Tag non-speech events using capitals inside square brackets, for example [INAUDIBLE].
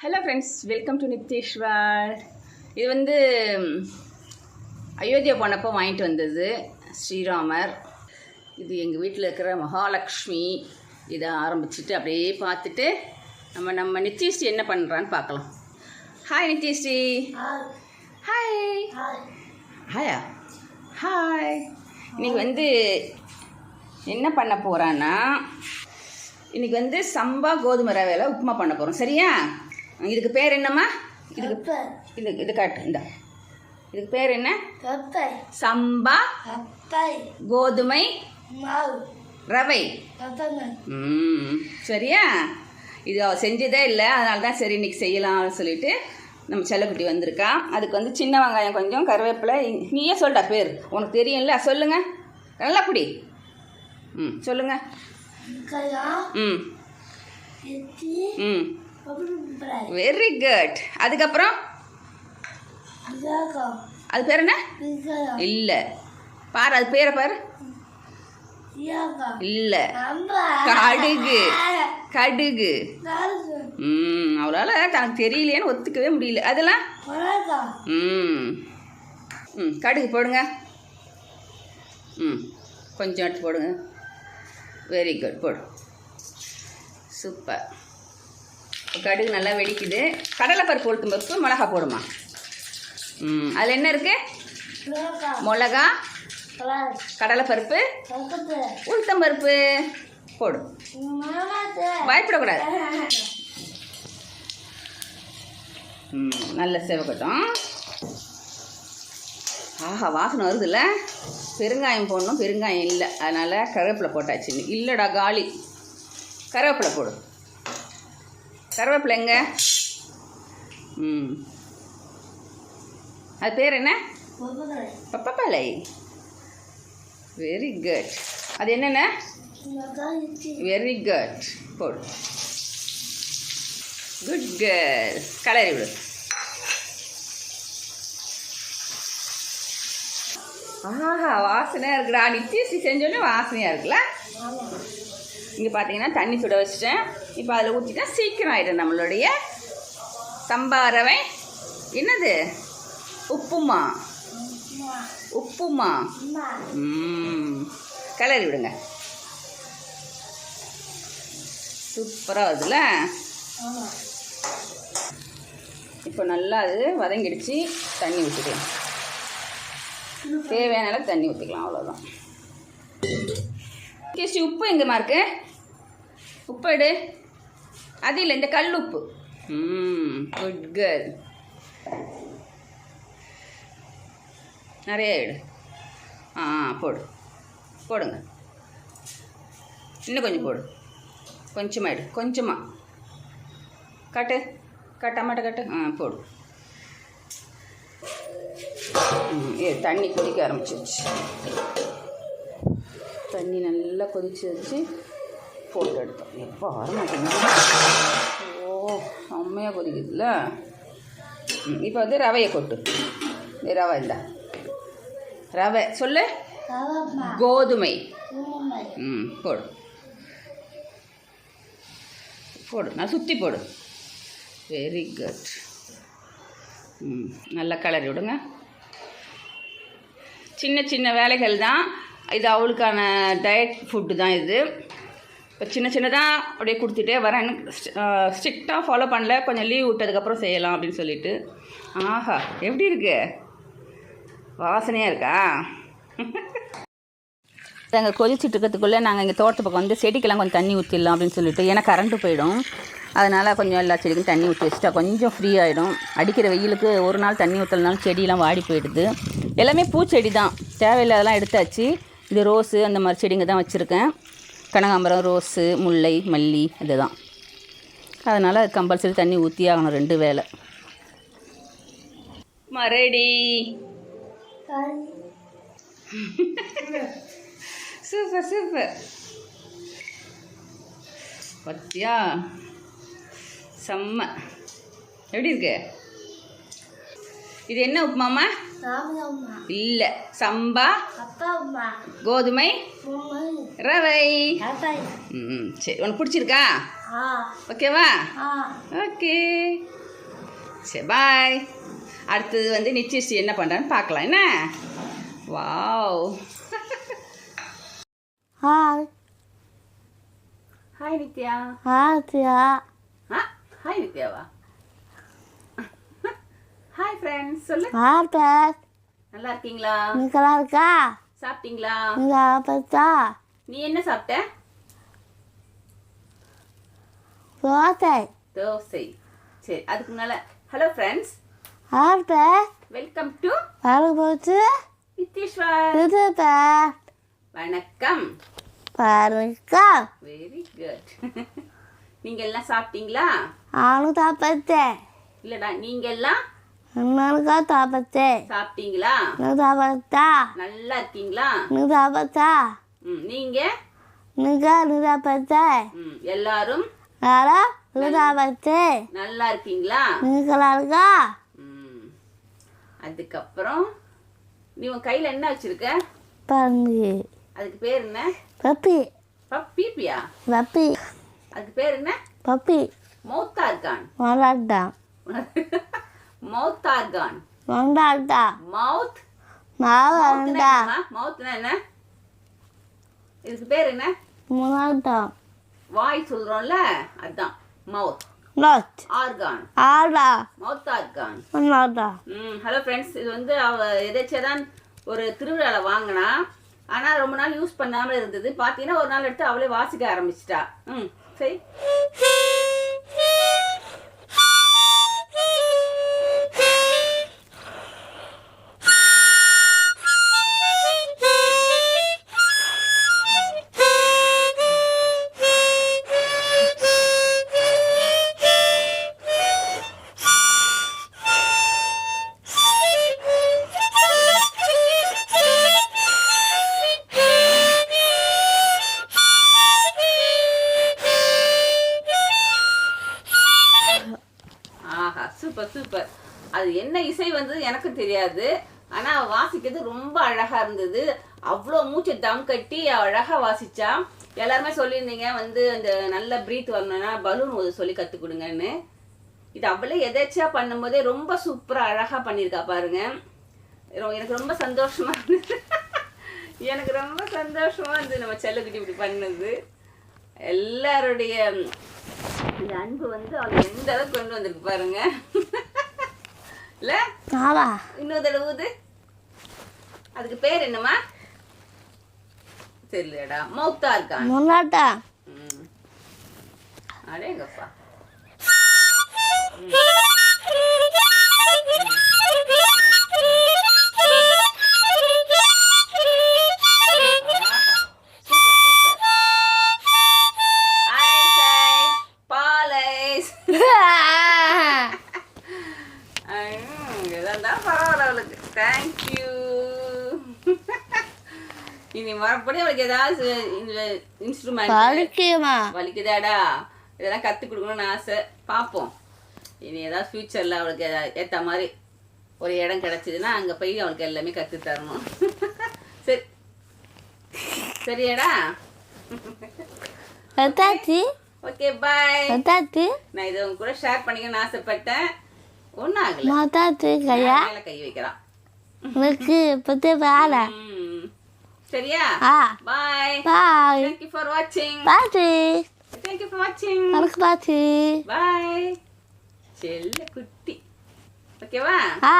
Hello friends welcome to Nibteshwar இது வந்து அயோத்தியா போனப்போ வாங்கிட்டு வந்தது ஸ்ரீராமர். இது எங்கள் வீட்டில் இருக்கிற மகாலட்சுமி இதை ஆரம்பிச்சுட்டு அப்படியே பார்த்துட்டு நம்ம நம்ம நித்யஸ்ரீ என்ன பண்ணுறான்னு பார்க்கலாம். ஹாய் நித்யஸ்ரீ. ஹாய் ஹாயா ஹாய் இன்னைக்கு வந்து என்ன பண்ண போகிறான்னா இன்றைக்கி வந்து சம்பா கோதுமை ரவையில் உப்புமா பண்ண போகிறோம் சரியா? இதுக்கு பேர் என்னம்மா? இதுக்கு இது இது காட்டு இந்த. இதுக்கு பேர் என்ன? சம்பா. கோதுமை. ரவை. ம் சரியா? இது செஞ்சதே இல்லை அதனால தான் சரி இன்னைக்கு செய்யலாம்னு சொல்லிட்டு நம்ம செல்லக்குட்டி வந்திருக்கா. அதுக்கு வந்து சின்ன வெங்காயம் கொஞ்சம் கருவேப்பிலை. நீயே சொல்டா பேர். உனக்கு தெரியும்ல சொல்லுங்க. நல்லா குடி. ம் சொல்லுங்க. ம். ம். வெரி குட் அதுக்கப்புறம்? அது பேர் என்ன? இல்லை. பாரு அது பேரை பாரு. இல்லை. [LAUGHS] கடுகு. கடுகு. ம் அவளால் தனக்கு தெரியலையேன்னு ஒத்துக்கவே முடியல. அதெல்லாம்? ம். ம் கடுகு போடுங்க. ம் கொஞ்சம் எடுத்து போடுங்க. வெரி குட் போடு. சூப்பர் கடுகு நல்லா வெடிக்குது. கடலைப்பருப்பு உளுத்தம் பருப்பு மிளகா போடுமா? ம் அதில் என்ன இருக்குது மிளகா. கடலைப்பருப்பு உளுத்தம் பருப்பு போடு. பயப்படக்கூடாது [LAUGHS] ம் நல்ல செவக்கட்டும். ஆஹா வாசனை வருதுல்ல? பெருங்காயம் போடணும் பெருங்காயம் இல்லை. அதனால் கருவேப்பிலை போட்டாச்சு. இல்லைடா காலி. கருவேப்பிலை போடு. கருவேப்பிலை எங்க ம். அது பேர் என்ன? பப்பப்பாலை வெரி குட் அது என்னென்ன? வெரி குட் போடு. குட் கேர்ள் கலரி விடு ஆஹா வாசனையாக இருக்குடா. நித்தியசி செஞ்சோடனே வாசனையாக இருக்குல்ல? இங்கே பார்த்தீங்கன்னா தண்ணி சுட வச்சிட்டேன். இப்போ அதில் ஊற்றிட்டா சீக்கிரம் ஆகிடும் நம்மளுடைய சம்பாரவை. என்னது? உப்புமா. உப்புமா. கிளறி விடுங்க. சூப்பராக வருதுல இப்போ நல்லா அது வதங்கிடுச்சு. தண்ணி ஊற்றிக்கலாம் தேவையான தண்ணி ஊற்றிக்கலாம் அவ்வளோதான் கேஸ்டி உப்பு எங்கேம்மா இருக்கு? உப்பு எடு. அது இல்லை இந்த கல் உப்பு. ம் குட் கேர்ள் நிறைய எடு. ஆ போடு. போடுங்க. இன்னும் கொஞ்சம் போடு. கொஞ்சமாக எடு. கொஞ்சமாக கட்டு. கட்டு டமாட்டோ கட்டு. ஆ போடு. தண்ணி கொதிக்க ஆரம்பிச்சிருச்சு. தண்ணி நல்லா கொதிச்சு வச்சு போட்டு எடுத்தோம். எப்போ வர மாட்டேங்குது? ஓ செம்மையாக கொதிக்குதுல்ல? இப்போ வந்து ரவையை கொட்டு. ரவை இந்த. ரவை சொல்லு. கோதுமை. ம் போடு. போடு நான் சுற்றி போடு. வெரி குட் ம் நல்லா கலரி விடுங்க. சின்ன சின்ன வேலைகள் தான். இது அவளுக்கான டயட் ஃபுட்டு தான் இது. இப்போ சின்ன சின்னதாக அப்படியே கொடுத்துட்டே வரேன். ஸ்ட்ரிக்டாக ஃபாலோ பண்ணல. கொஞ்சம் லீவ் விட்டதுக்கப்புறம் செய்யலாம் அப்படின்னு சொல்லிட்டு. ஆஹா எப்படி இருக்கு? வாசனையாக இருக்கா? [LAUGHS] நாங்கள் கொதிச்சுட்டு இருக்கிறதுக்குள்ளே நாங்கள் இங்கே தோட்டத்து பக்கம் வந்து செடிக்கெல்லாம் கொஞ்சம் தண்ணி ஊற்றிடலாம் அப்படின்னு சொல்லிட்டு. ஏன்னா கரண்ட்டு போயிடும். அதனால் கொஞ்சம் எல்லா செடிக்கும் தண்ணி ஊற்றி வச்சுட்டா கொஞ்சம் ஃப்ரீ ஆகிடும் அடிக்கிற வெயிலுக்கு ஒரு நாள் தண்ணி ஊற்றலனாலும் செடியெல்லாம் வாடி போயிடுது. எல்லாமே பூச்செடி தான் தேவையில்லாதெல்லாம் எடுத்தாச்சு. இது ரோஸு அந்த மாதிரி செடிங்க தான் வச்சுருக்கேன். கனகாம்பரம் ரோஸு முல்லை மல்லி இதுதான். அதனால் கம்பல்சரி தண்ணி ஊற்றி ஆகணும் ரெண்டு வேலை மரடி சூப்பர் சூப்பர். பத்தியா? செம்ம. எப்படி இருக்கு? இது என்ன உப்புமாமா இல்லை. சம்பா கோதுமை ரவை. ம் சரி உனக்கு பிடிச்சிருக்கா? ஓகேவா? ஓகே. சரி பாய். அடுத்தது வந்து நிச்சயஸ்ரீ என்ன பண்ணுறான்னு பார்க்கலாம். என்ன? Wow. Hi hi Nithya. Aathiya ஆ? ஹாய் நித்யாவா? ஹாய் ஃப்ரெண்ட்ஸ் சொல்லு. ஆட்டர் நல்லா இருக்கீங்களா நீங்களா இருக்கா சாப்பிட்டீங்களா? நீங்க பார்த்தா நீ என்ன சாப்பிட்ட? தோசை. தோசை. சரி அதுக்கு முன்னால ஹலோ ஃப்ரெண்ட்ஸ் ஆட்டர் வெல்கம் டு வர போச்சு? நித்தீஸ்வர் வணக்கம். பாருக்கா வெரி குட் நீங்க எல்லாம் சாப்பிட்டீங்களா? நானும் சாப்பிட்டேன். இல்லடா நீங்க எல்லாம் இன்னொருக்கா சாப்பிட்டேன். சாப்பிட்டீங்களா? சாப்பிட்டா? நல்லா இருக்கீங்களா? சாப்பிட்டா? நீங்க? நீங்க நீ சாப்பிட்டே ம் எல்லாரும்? யாரும் நீ சாப்பிட்டே நல்லா இருக்கீங்களா? நீங்களா இருக்கா அதுக்கப்புறம் நீ உன் கையில் என்ன வச்சிருக்க? பந்தி அதுக்கு பேர் என்ன? பப்பி. பப்பீப்பியா பப்பி. அதுக்கு பேர் என்ன? பப்பி. மௌத்தார்கான் கொண்டாட்டம் [LAUGHS] மௌத்தார்கான் கொண்டாட்டம் மவுத் மாவண்டா மவுத்னா என்ன? இதுக்கு பேர் என்ன? முன்னாட்டம் வாய் சொல்றோம்ல அதான். மவுத் நோட் ஆர்கான் ஆடா மவுத் ஆர்கான் முன்னாட்டம் ம் ஹலோ ஃப்ரெண்ட்ஸ் இது வந்து அவ எதாச்சும் தான் ஒரு திருவிழாவில் வாங்கினா ஆனால் ரொம்ப நாள் யூஸ் பண்ணாமல் இருந்தது. பார்த்தீங்கன்னா ஒரு நாள் எடுத்து அவளே வாசிக்க ஆரம்பிச்சிட்டா. ம் சரி. எனக்கும் தெரியாது. ஆனால் வாசிக்கிறது ரொம்ப அழகாக இருந்தது. அவ்வளோ மூச்சு தம் கட்டி அழகாக வாசிச்சா. எல்லாருமே சொல்லியிருந்தீங்க வந்து அந்த நல்ல ப்ரீத் வரணும்னா பலூன் ஒரு சொல்லி கற்றுக் கொடுங்கன்னு. இது அவளே எதேச்சியாக பண்ணும்போதே ரொம்ப சூப்பராக அழகாக பண்ணியிருக்கா பாருங்க. எனக்கு ரொம்ப சந்தோஷமா இருந்தது. எனக்கு ரொம்ப சந்தோஷமாக இருந்தது நம்ம செல்லக்குட்டி இப்படி பண்ணது. எல்லாருடைய இந்த அன்பு வந்து அவங்க எந்த அளவுக்கு கொண்டு வந்திருக்கு பாருங்க. இல்ல ஆவா. இன்னொரு தடவை ஊது. அதுக்கு பேர் என்னம்மா? தெரியலடா. மௌத்தா இருக்கான். முன்னாட்டம் ம். அடேங்கப்பா. பால் [LAUGHS] ஐஸ். ம், இதெல்லாம் பரவாயில்ல அவளுக்கு. தேங்க்யூ [LAUGHS] இனி மறுபடியும் அவளுக்கு ஏதாவது இன்ஸ்ட்ருமெண்ட் பழிக்குமா வலிக்குதாடா? இதெல்லாம் கற்றுக் கொடுக்கணும்னு ஆசை. பார்ப்போம் இனி ஏதாவது ஃப்யூச்சரில் அவளுக்கு ஏற்ற மாதிரி ஒரு இடம் கிடச்சிதுன்னா அங்கே போய் அவளுக்கு எல்லாமே கற்றுத் தரணும். [LAUGHS] சரி. சரியாடா? ஓகே பாய் நான் இதை உங்க கூட ஷேர் பண்ணிக்கணும்னு ஆசைப்பட்டேன். ஒன்றும் ஆகல மாத்தாச்சி கையா மேலே கை வைக்கிறான். உனக்கு பத்தி வேலை. ம். சரியா? ஆ. பாய் பாய் தேங்க்யூ ஃபார் வாட்சிங் பாச்சி தேங்க்யூ ஃபார் வாட்சிங் உனக்கு பாச்சி பாய் செல்ல குட்டி. ஓகேவா ஆ.